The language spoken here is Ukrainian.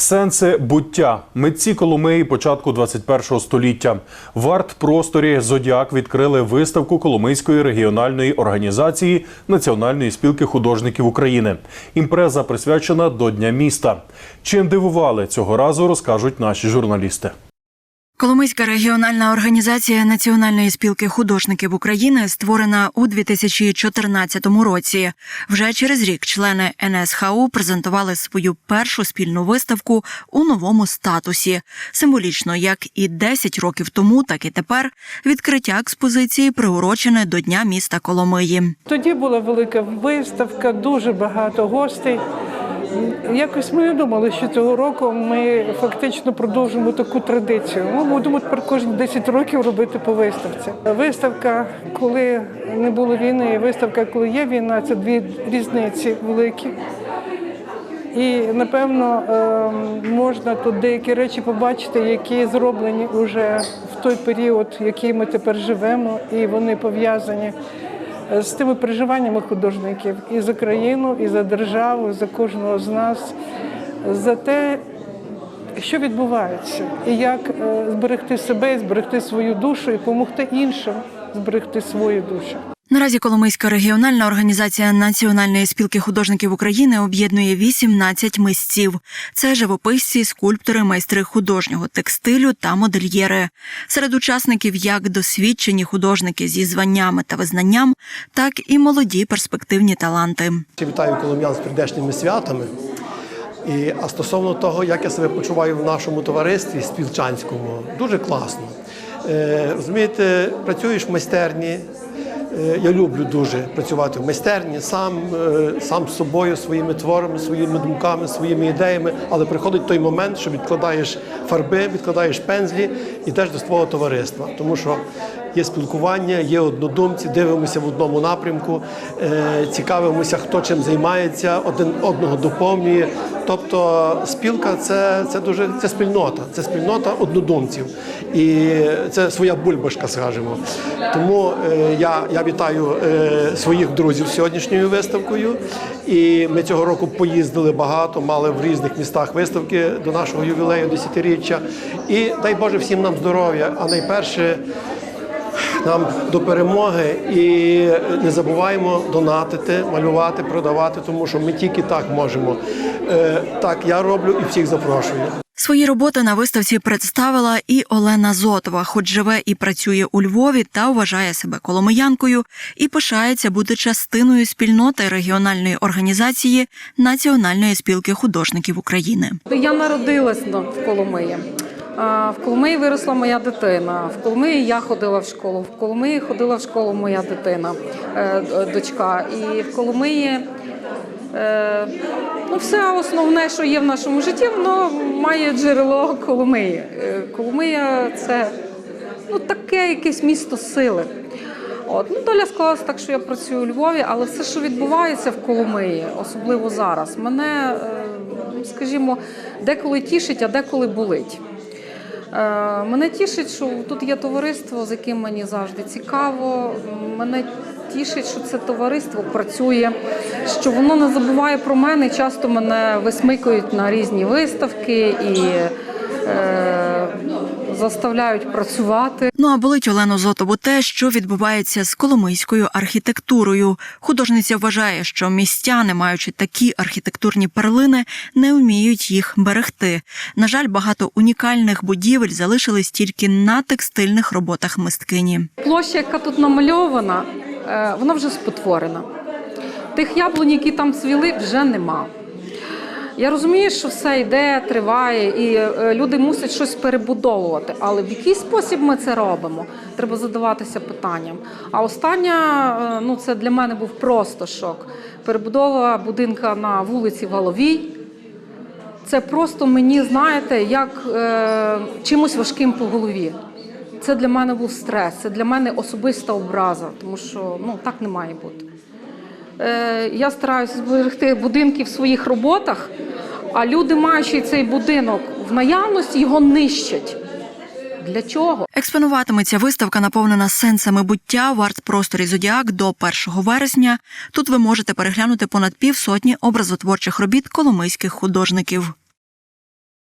Сенси буття митці Коломиї початку 21 століття. В арт-просторі Зодіак відкрили виставку Коломийської регіональної організації Національної спілки художників України. Імпреза присвячена до Дня міста. Чим дивували цього разу, розкажуть наші журналісти. Коломийська регіональна організація Національної спілки художників України створена у 2014 році. Вже через рік члени НСХУ презентували свою першу спільну виставку у новому статусі. Символічно, як і 10 років тому, так і тепер відкриття експозиції приурочене до Дня міста Коломиї. Тоді була велика виставка, дуже багато гостей. Якось ми не думали, що цього року ми фактично продовжимо таку традицію. Ми будемо тепер кожні 10 років робити по виставці. Виставка, коли не було війни, і виставка, коли є війна, це дві різниці великі. І напевно ем, можна тут деякі речі побачити, які зроблені вже в той період, який ми тепер живемо, і вони пов'язані з тими переживаннями художників і за країну, і за державу, і за кожного з нас, за те, що відбувається, і як е, зберегти себе, зберегти свою душу, і допомогти іншим зберегти свою душу. Наразі Коломийська регіональна організація Національної спілки художників України об'єднує 18 мисців. Це живописці, скульптори, майстри художнього текстилю та модельєри. Серед учасників як досвідчені художники зі званнями та визнанням, так і молоді перспективні таланти. Вітаю колом'ян з прийдешніми святами. І, а стосовно того, як я себе почуваю в нашому товаристві спілчанському, дуже класно. Е, розумієте, працюєш в майстерні. Е, я люблю дуже працювати в майстерні, сам, е, сам з собою, своїми творами, своїми думками, своїми ідеями. Але приходить той момент, що відкладаєш фарби, відкладаєш пензлі, і теж до свого товариства. Тому що є спілкування, є однодумці, дивимося в одному напрямку, е, цікавимося, хто чим займається, один одного доповнює. Тобто спілка це, це дуже це спільнота, це спільнота однодумців. І це своя бульбашка, скажімо. Тому е, я, я вітаю е, своїх друзів сьогоднішньою виставкою. І ми цього року поїздили багато, мали в різних містах виставки до нашого ювілею десятиріччя. І дай Боже всім нам здоров'я, а найперше нам до перемоги і не забуваємо донатити, малювати, продавати, тому що ми тільки так можемо. Е, Так, я роблю і всіх запрошую. Свої роботи на виставці представила і Олена Зотова, хоч живе і працює у Львові та вважає себе коломиянкою і пишається бути частиною спільноти регіональної організації Національної спілки художників України. Я народилась на- в Коломиї. В Коломиї виросла моя дитина. В Коломиї я ходила в школу. В Коломиї ходила в школу моя дитина, е, дочка. І в Коломиї е, ну, все основне, що є в нашому житті, воно має джерело Коломиї. Е, Коломия це ну, таке якесь місто сили. От ну доля склалася так, що я працюю у Львові, але все, що відбувається в Коломиї, особливо зараз, мене, ну, скажімо, деколи тішить, а деколи болить. Е, Мене тішить, що тут є товариство, з яким мені завжди цікаво. Мене тішить, що це товариство працює, що воно не забуває про мене. Часто мене висмикують на різні виставки і е, заставляють працювати. Ну а болить Олену Зотову те, що відбувається з коломийською архітектурою. Художниця вважає, що містяни, маючи такі архітектурні перлини, не вміють їх берегти. На жаль, багато унікальних будівель залишились тільки на текстильних роботах мисткині. Площа, яка тут намальована, е, вона вже спотворена. Тих яблунь, які там цвіли, вже нема. Я розумію, що все йде, триває, і е, люди мусять щось перебудовувати. Але в який спосіб ми це робимо? Треба задаватися питанням. А остання, е, ну це для мене був просто шок. Перебудова будинка на вулиці Головій. Це просто мені, знаєте, як е, чимось важким по голові. Це для мене був стрес, це для мене особиста образа, тому що ну, так не має бути. Е, я стараюся зберегти будинки в своїх роботах, а люди, маючи цей будинок в наявності, його нищать. Для чого? Експонуватиметься виставка, наповнена сенсами буття в арт-просторі Зодіак до 1 вересня. Тут ви можете переглянути понад півсотні образотворчих робіт коломийських художників.